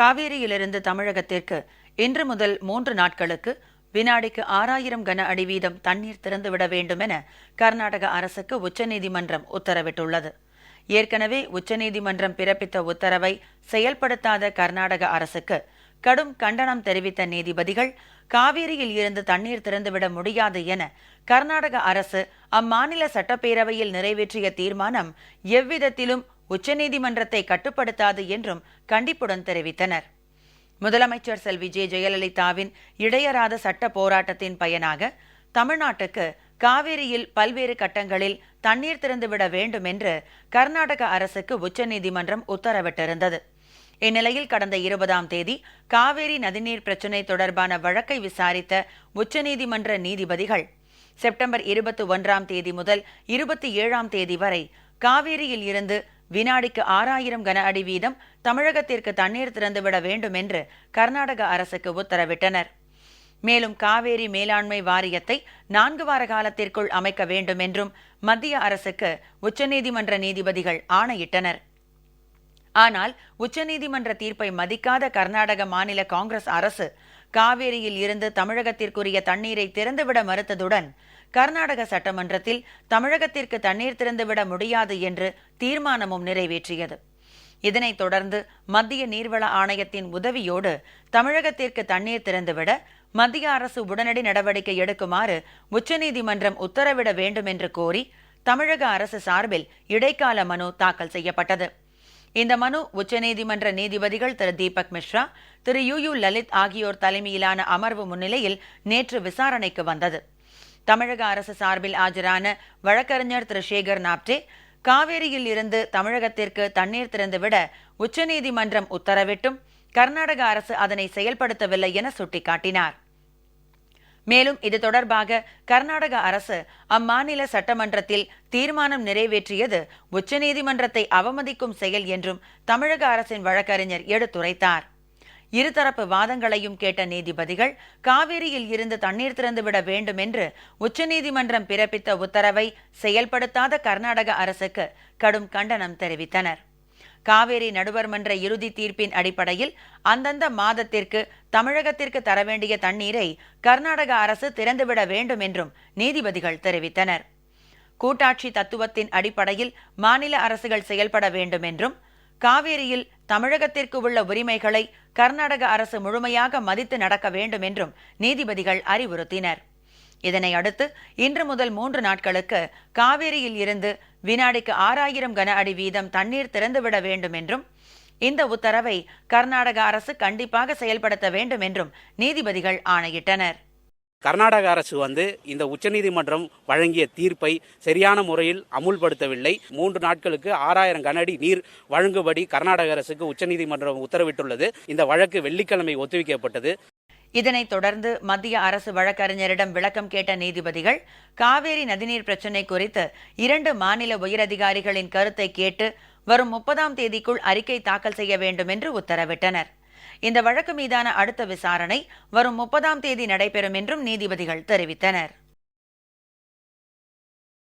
காவேரியிலிருந்து தமிழகத்திற்கு இன்று முதல் மூன்று நாட்களுக்கு வினாடிக்கு ஆறாயிரம் கன அடி வீதம் தண்ணீர் திறந்துவிட வேண்டும் என கர்நாடக அரசுக்கு உச்சநீதிமன்றம் உத்தரவிட்டுள்ளது. ஏற்கனவே உச்சநீதிமன்றம் பிறப்பித்த உத்தரவை செயல்படுத்தாத கர்நாடக அரசுக்கு கடும் கண்டனம் தெரிவித்த நீதிபதிகள் காவேரியில் இருந்து தண்ணீர் திறந்துவிட முடியாது என கர்நாடக அரசு அம்மாநில சட்டப்பேரவையில் நிறைவேற்றிய தீர்மானம் எவ்விதத்திலும் உச்சநீதிமன்றத்தை கட்டுப்படுத்தாது என்றும் கண்டிப்புடன் தெரிவித்தனர். முதலமைச்சர் செல்வி ஜே ஜெயலலிதாவின் இடையராத சட்ட போராட்டத்தின் பயனாக தமிழ்நாட்டுக்கு காவேரியில் பல்வேறு கட்டங்களில் தண்ணீர் திறந்துவிட வேண்டும் என்று கர்நாடக அரசுக்கு உச்சநீதிமன்றம் உத்தரவிட்டிருந்தது. இந்நிலையில் கடந்த இருபதாம் தேதி காவேரி நதிநீர் பிரச்சினை தொடர்பான வழக்கை விசாரித்த உச்சநீதிமன்ற நீதிபதிகள் செப்டம்பர் இருபத்தி ஒன்றாம் தேதி முதல் இருபத்தி ஏழாம் தேதி வரை காவேரியில் இருந்து வினாடிக்கு ஆறாயிரம் கன அடி வீதம் தமிழகத்திற்கு தண்ணீர் திறந்துவிட வேண்டும் என்று கர்நாடக அரசுக்கு உத்தரவிட்டனர். மேலும் காவேரி மேலாண்மை வாரியத்தை நான்கு வார காலத்திற்குள் அமைக்க வேண்டும் என்றும் மத்திய அரசுக்கு உச்சநீதிமன்ற நீதிபதிகள் ஆணையிட்டனர். ஆனால் உச்சநீதிமன்ற தீர்ப்பை மதிக்காத கர்நாடக மாநில காங்கிரஸ் அரசு காவேரியில் இருந்து தமிழகத்திற்குரிய தண்ணீரை திறந்துவிட மறுத்ததுடன் கர்நாடக சட்டமன்றத்தில் தமிழகத்திற்கு தண்ணீர் திறந்துவிட முடியாது என்று தீர்மானமும் நிறைவேற்றியது. இதனைத் தொடர்ந்து மத்திய நீர்வள ஆணையத்தின் உதவியோடு தமிழகத்திற்கு தண்ணீர் திறந்துவிட மத்திய அரசு உடனடி நடவடிக்கை எடுக்குமாறு உச்சநீதிமன்றம் உத்தரவிட வேண்டும் என்று கோரி தமிழக அரசு சார்பில் இடைக்கால மனு தாக்கல் செய்யப்பட்டது. இந்த மனு உச்சநீதிமன்ற நீதிபதிகள் திரு தீபக் மிஸ்ரா திரு யு யு லலித் ஆகியோர் தலைமையிலான அமர்வு முன்னிலையில் நேற்று விசாரணைக்கு வந்தது. தமிழக அரசு சார்பில் ஆஜரான வழக்கறிஞர் திரு சேகர் நாப்டே காவேரியில் இருந்து தமிழகத்திற்கு தண்ணீர் திறந்துவிட உச்சநீதிமன்றம் உத்தரவிட்டும் கர்நாடக அரசு அதனை செயல்படுத்தவில்லை என சுட்டிக்காட்டினார். மேலும் இது தொடர்பாக கர்நாடக அரசு அம்மாநில சட்டமன்றத்தில் தீர்மானம் நிறைவேற்றியது உச்சநீதிமன்றத்தை அவமதிக்கும் செயல் என்றும் தமிழக அரசின் வழக்கறிஞர் எடுத்துரைத்தார். இருதரப்பு வாதங்களையும் கேட்ட நீதிபதிகள் காவிரியில் இருந்து தண்ணீர் திறந்துவிட வேண்டும் என்று உச்சநீதிமன்றம் பிறப்பித்த உத்தரவை செயல்படுத்தாத கர்நாடக அரசுக்கு கடும் கண்டனம் தெரிவித்தனர். காவேரி நடுவர் மன்ற இறுதி தீர்ப்பின் அடிப்படையில் அந்தந்த மாதத்திற்கு தமிழகத்திற்கு தர வேண்டிய தண்ணீரை கர்நாடக அரசு திறந்துவிட வேண்டும் என்றும் நீதிபதிகள் தெரிவித்தனர். கூட்டாட்சி தத்துவத்தின் அடிப்படையில் மாநில அரசுகள் செயல்பட வேண்டும் என்றும் காவேரியில் தமிழகத்திற்கு உள்ள உரிமைகளை கர்நாடக அரசு முழுமையாக மதித்து நடக்க வேண்டும் என்றும் நீதிபதிகள் அறிவுறுத்தினர். இதனை அடுத்து இன்று முதல் மூன்று நாட்களுக்கு காவேரியில் இருந்து வினாடிக்கு ஆறாயிரம் கன அடி வீதம் தண்ணீர் திறந்துவிட வேண்டும் என்றும் இந்த உத்தரவை கர்நாடக அரசு கண்டிப்பாக செயல்படுத்த வேண்டும் என்றும் நீதிபதிகள் ஆணையிட்டனர். கர்நாடக அரசு வந்து இந்த உச்சநீதிமன்றம் வழங்கிய தீர்ப்பை சரியான முறையில் அமுல்படுத்தவில்லை. மூன்று நாட்களுக்கு ஆறாயிரம் கனஅடி நீர் வழங்கும்படி கர்நாடக அரசுக்கு உச்சநீதிமன்றம் உத்தரவிட்டுள்ளது. இந்த வழக்கு வெள்ளிக்கிழமை ஒத்திவைக்கப்பட்டது. இதனைத் தொடர்ந்து மத்திய அரசு வழக்கறிஞரிடம் விளக்கம் கேட்ட நீதிபதிகள் காவேரி நதிநீர் பிரச்சினை குறித்து இரண்டு மாநில உயரதிகாரிகளின் கருத்தை கேட்டு வரும் முப்பதாம் தேதிக்குள் அறிக்கை தாக்கல் செய்ய வேண்டும் என்று உத்தரவிட்டனர். இந்த வழக்கு மீதான அடுத்த விசாரணை வரும் முப்பதாம் தேதி நடைபெறும் என்றும் நீதிபதிகள் தெரிவித்தனர்.